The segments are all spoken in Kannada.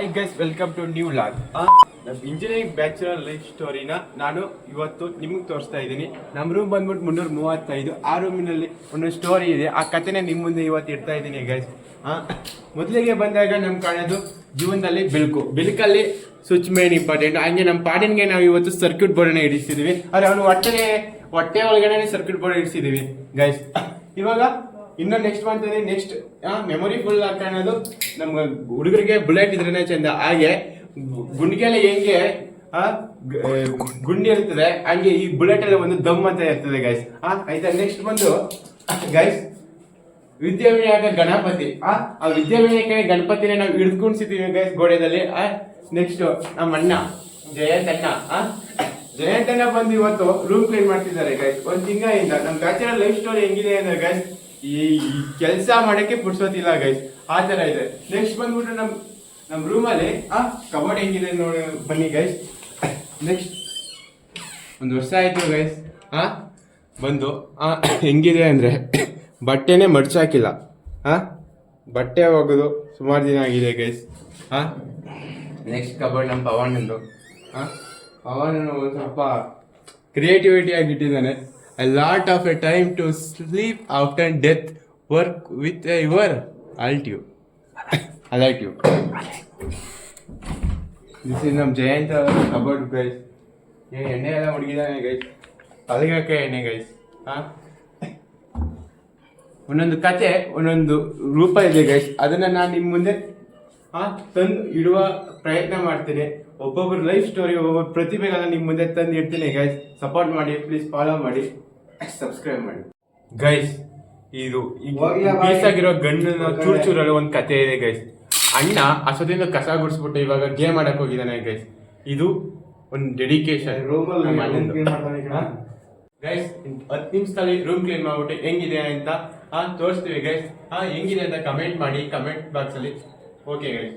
Hi guys welcome to new vlog ನಮ್ಮ ಇಂಜಿನಿಯರಿಂಗ್ ಬ್ಯಾಚುಲರ್ ಲೈಫ್ ಸ್ಟೋರಿನ ನಾನು ಇವತ್ತು ನಿಮ್ಗೆ ತೋರಿಸ್ತಾ ಇದ್ದೀನಿ. ನಮ್ಮ ರೂಮ್ ಬಂದ್ಬಿಟ್ಟು ಮುನ್ನೂರ ಮೂವತ್ತೈದು. ಆ ರೂಮಿನಲ್ಲಿ ಒಂದು ಸ್ಟೋರಿ ಇದೆ. ಆ ಕಥೆನೇ ನಿಮ್ಮ ಮುಂದೆ ಇವತ್ತು ಇಡ್ತಾ ಇದ್ದೀನಿ ಗೈಸ್ ಮೊದಲಿಗೆ ಬಂದಾಗ ನಮ್ಗೆ ಕಾಣೋದು ಜೀವನದಲ್ಲಿ ಬಿಲ್ಕು. ಬಿಲ್ಕಲ್ಲಿ ಸ್ವಿಚ್ ಮೇನ್ ಇಂಪಾರ್ಟೆಂಟ್ ಹಂಗೆ ನಮ್ಮ ಪಾಡಿನ್ಗೆ ನಾವು ಇವತ್ತು ಸರ್ಕ್ಯೂಟ್ ಬೋರ್ಡನ್ನ ಇಡಿಸಿದ್ದೀವಿ ಆದರೆ ಅವನು ಹೊಟ್ಟೆ ಹೊಟ್ಟೆ ಒಳಗಡೆ ಸರ್ಕ್ಯೂಟ್ ಬೋರ್ಡ್ ಇಡಿಸಿದ್ದೀವಿ ಗೈಸ್ ಇವಾಗ ಇನ್ನು next month next memory full ಕಾಣೋದು ನಮ್ಮ ಹುಡುಗರಿಗೆ ಬುಲೆಟ್ ಇದ್ರೇನೆ ಚಂದ. ಹಾಗೆ ಗುಂಡಿಗೆಲ್ಲ ಹೆಂಗೆ ಗುಂಡಿ ಇರ್ತದೆ, ಹಂಗೆ ಈ ಬುಲೆಟ್ ಅಲ್ಲಿ ಒಂದು ದಮ್ ಅಂತ ಇರ್ತದೆ ಗೈಸ್ ಆಯ್ತಾ? ನೆಕ್ಸ್ಟ್ ಬಂದು ಗೈಸ್ ವಿದ್ಯಾವಿನಾಯಕ ಗಣಪತಿ. ಆ ವಿದ್ಯಾವಿನಾಯಕ ಗಣಪತಿನ ನಾವು ಹಿಡ್ಕೊಂಡಿದ್ದೀವಿ ಗೈಸ್ ಗೋಡೆದಲ್ಲಿ ಆ ನೆಕ್ಸ್ಟ್ ನಮ್ಮ ಅಣ್ಣ ಜಯಂತಣ್ಣ. ಆ, ಜಯಂತಣ್ಣ ಬಂದು ಇವತ್ತು ರೂಮ್ ಕ್ಲೀನ್ ಮಾಡ್ತಿದ್ದಾರೆ ಗೈಸ್ ಒಂದ್ ತಿಂಗಳಿಂದ. ನಮ್ಮ ಬ್ಯಾಚುಲರ್ ಲೈಫ್ ಸ್ಟೋರಿ ಹೆಂಗಿದೆ ಅಂದ್ರೆ ಗೈಸ್ ಈ ಕೆಲಸ ಮಾಡಕ್ಕೆ ಪುರ್ಸೋತಿಲ್ಲ ಗೈಸ್ ಆ ತರ ಇದೆ. ನೆಕ್ಸ್ಟ್ ಬಂದ್ಬಿಟ್ಟು ನಮ್ ನಮ್ ರೂಮಲ್ಲಿ ಆ ಕಬೋರ್ಡ್ ಹೆಂಗಿದೆ ನೋಡಿ, ಬನ್ನಿ ಗೈಸ್ ನೆಕ್ಸ್ಟ್ ಒಂದು ವರ್ಷ ಆಯ್ತು ಗೈಸ್ ಆ, ಬಂದು, ಆ, ಹೆಂಗಿದೆ ಅಂದ್ರೆ ಬಟ್ಟೆನೇ ಮಡ್ಚಾಕಿಲ್ಲ ಆ, ಬಟ್ಟೆ ಹೋಗೋದು ಸುಮಾರು ದಿನ ಆಗಿದೆ ಗೈಸ್ ಆ ನೆಕ್ಸ್ಟ್ ಕಬೋರ್ಡ್ ನಮ್ಮ ಪವನಂದು ಆ ಪವನ್ ಸ್ವಲ್ಪ ಕ್ರಿಯೇಟಿವಿಟಿ ಆಗಿ ಇಟ್ಟಿದ್ದಾನೆ a lot of a time to sleep after death work with your like you. This is ನಮ್ಮ ಜಯಂತ ಕಬರ್ಡ್ ಗೈಸ್ ಏನು ಎಣ್ಣೆ ಎಲ್ಲ ಹುಡುಗಿದಾನೆ ಗೈಸ್ ತಲೆಗಾಕೆ ಎಣ್ಣೆ ಗೈಸ್ ಹಾಂ? ಒಂದೊಂದು ಕತೆ, ಒಂದೊಂದು ರೂಪ ಇದೆ ಗೈಸ್ ಅದನ್ನು ನಾನು ನಿಮ್ಮ ಮುಂದೆ, ಹಾಂ, ತಂದು ಇಡುವ ಪ್ರಯತ್ನ ಮಾಡ್ತೀನಿ. ಒಬ್ಬೊಬ್ಬರು ಲೈಫ್ ಸ್ಟೋರಿ ಒಬ್ಬೊಬ್ಬರು ಪ್ರತಿಭೆಗಳನ್ನ ನಿಮ್ಮ ಮುಂದೆ ತಂದು ಇಡ್ತೀನಿ ಗೈಸ್ ಸಪೋರ್ಟ್ ಮಾಡಿ ಪ್ಲೀಸ್ ಫಾಲೋ ಮಾಡಿ. ಸಬ್ಸ್ಕ್ರೈಬ್ ಮಾಡಿ. ಗೈಸ್ ಇದು ಆಗಿರೋ ಗಣ್ಣನ ಚೂರು ಚೂರಲ್ಲಿ ಒಂದು ಕತೆ ಇದೆ ಗೈಸ್ ಅಣ್ಣ ಅಷ್ಟೊತ್ತಿಂದ ಕಸ ಗುಡಿಸ್ಬಿಟ್ಟು ಇವಾಗ ಗೇಮ್ ಆಡಕ್ ಹೋಗಿದ್ದಾನೆ ಗೈಸ್ ಇದು ಒಂದು ಡೆಡಿಕೇಶನ್. ಗೈಸ್ ಹತ್ತು ನಿಮಿಷದಲ್ಲಿ ರೂಮ್ ಕ್ಲೀನ್ ಮಾಡ್ಬಿಟ್ಟು ಹೆಂಗಿದೆ ಅಂತ ಹಾ ತೋರಿಸ್ತೀವಿ ಗೈಸ್ ಹಾ ಹೆಂಗಿದೆ ಅಂತ ಕಮೆಂಟ್ ಮಾಡಿ ಕಮೆಂಟ್ ಬಾಕ್ಸಲ್ಲಿ ಓಕೆ ಗೈಸ್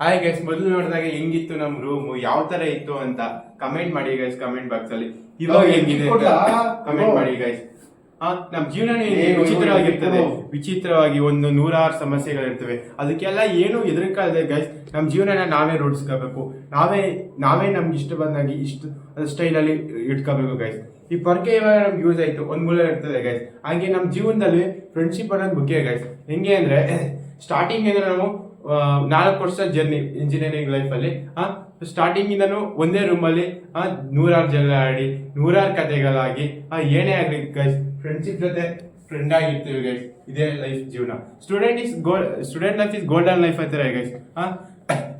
ಹಾಯ್ ಗೈಸ್ ಮೊದಲು ನೋಡಿದಾಗ ಹೆಂಗಿತ್ತು ನಮ್ ರೂಮ್ ಯಾವ ತರ ಇತ್ತು ಅಂತ ಕಮೆಂಟ್ ಮಾಡಿ ಗೈಸ್ ಕಮೆಂಟ್ ಬಾಕ್ಸ್ ಅಲ್ಲಿ. ಇವಾಗ ಹೆಂಗಿದೆ? ಕಮೆಂಟ್ ಮಾಡಿ ಗೈಸ್ ಆ ಜೀವನ ಜೀವನನೇ ವಿಚಿತ್ರವಾಗಿರ್ತದೆ. ವಿಚಿತ್ರವಾಗಿ ಒಂದು ನೂರಾರು ಸಮಸ್ಯೆಗಳಿರ್ತವೆ ಅದಕ್ಕೆಲ್ಲ ಏನು ಎದುರ್ಕಾದೆ ಗೈಸ್ ನಮ್ಮ ಜೀವನನ ನಾವೇ ರೂಢಿಸ್ಕೋಬೇಕು. ನಾವೇ ನಾವೇ ನಮ್ಗೆ ಇಷ್ಟ ಬಂದಾಗಿ ಇಷ್ಟ ಸ್ಟೈಲಲ್ಲಿ ಇಟ್ಕೋಬೇಕು ಗೈಸ್ ಈ ಪರ್ಕೆ ಇವಾಗ ನಮ್ಗೆ ಯೂಸ್ ಆಯಿತು ಒಂದು ಮೂಲ ಇರ್ತದೆ ಗೈಸ್ ಹಾಗೆ ನಮ್ಮ ಜೀವನದಲ್ಲಿ ಫ್ರೆಂಡ್ಶಿಪ್ ಅನ್ನೋದು ಮುಖ್ಯ ಗೈಸ್ ಹೆಂಗೆ ಅಂದರೆ ಸ್ಟಾರ್ಟಿಂಗ್ ಏನಂದ್ರೆ ನಾವು ನಾಲ್ಕು ವರ್ಷ ಜರ್ನಿ ಇಂಜಿನಿಯರಿಂಗ್ ಲೈಫ್ ಅಲ್ಲಿ. ಸ್ಟಾರ್ಟಿಂಗ್ ಇಂದನು ಒಂದೇ ರೂಮ್ ಅಲ್ಲಿ ಆ, ನೂರಾರು ಜಗಳ ಆಡಿ ನೂರಾರು ಕತೆಗಳಾಗಿ ಏನೇ ಆಗಲಿ ಗೈಸ್ ಫ್ರೆಂಡ್ಶಿಪ್ ಜೊತೆ ಫ್ರೆಂಡ್ ಆಗಿರ್ತೀವಿ ಗೈಸ್ ಇದೇ ಲೈಫ್ ಜೀವನ. Student is goal student life is golden life ಅಂತಾರೆ ಗೈಸ್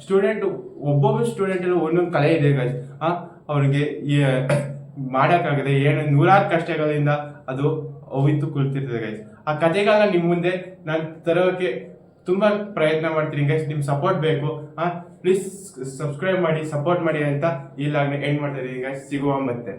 ಸ್ಟೂಡೆಂಟ್ ಒಬ್ಬೊಬ್ಬ ಸ್ಟೂಡೆಂಟ್ ಒಂದೊಂದು ಕಲೆ ಇದೆ ಗೈಸ್ ಅವ್ರಿಗೆ ಮಾಡಕ್ಕಾಗದೆ ಏನು ನೂರಾರು ಕಷ್ಟಗಳಿಂದ ಅದು ಅವಿತು ಕುಳಿತಿರ್ತದೆ ಗೈಸ್ ಆ ಕತೆಗಳನ್ನ ನಿಮ್ಮ ಮುಂದೆ ನಾನು ತರೋಕೆ ತುಂಬಾ ಪ್ರಯತ್ನ ಮಾಡ್ತೀನಿ ಗೈಸ್ ನಿಮ್ ಸಪೋರ್ಟ್ ಬೇಕು. ಆ ಪ್ಲೀಸ್ ಸಬ್ಸ್ಕ್ರೈಬ್ ಮಾಡಿ ಸಪೋರ್ಟ್ ಮಾಡಿ ಅಂತ ಲಾಗ್ನ ಎಂಡ್ ಮಾಡ್ತಾ ಇದೀನಿ ಗೈಸ್ ಸಿಗುವ ಮತ್ತೆ.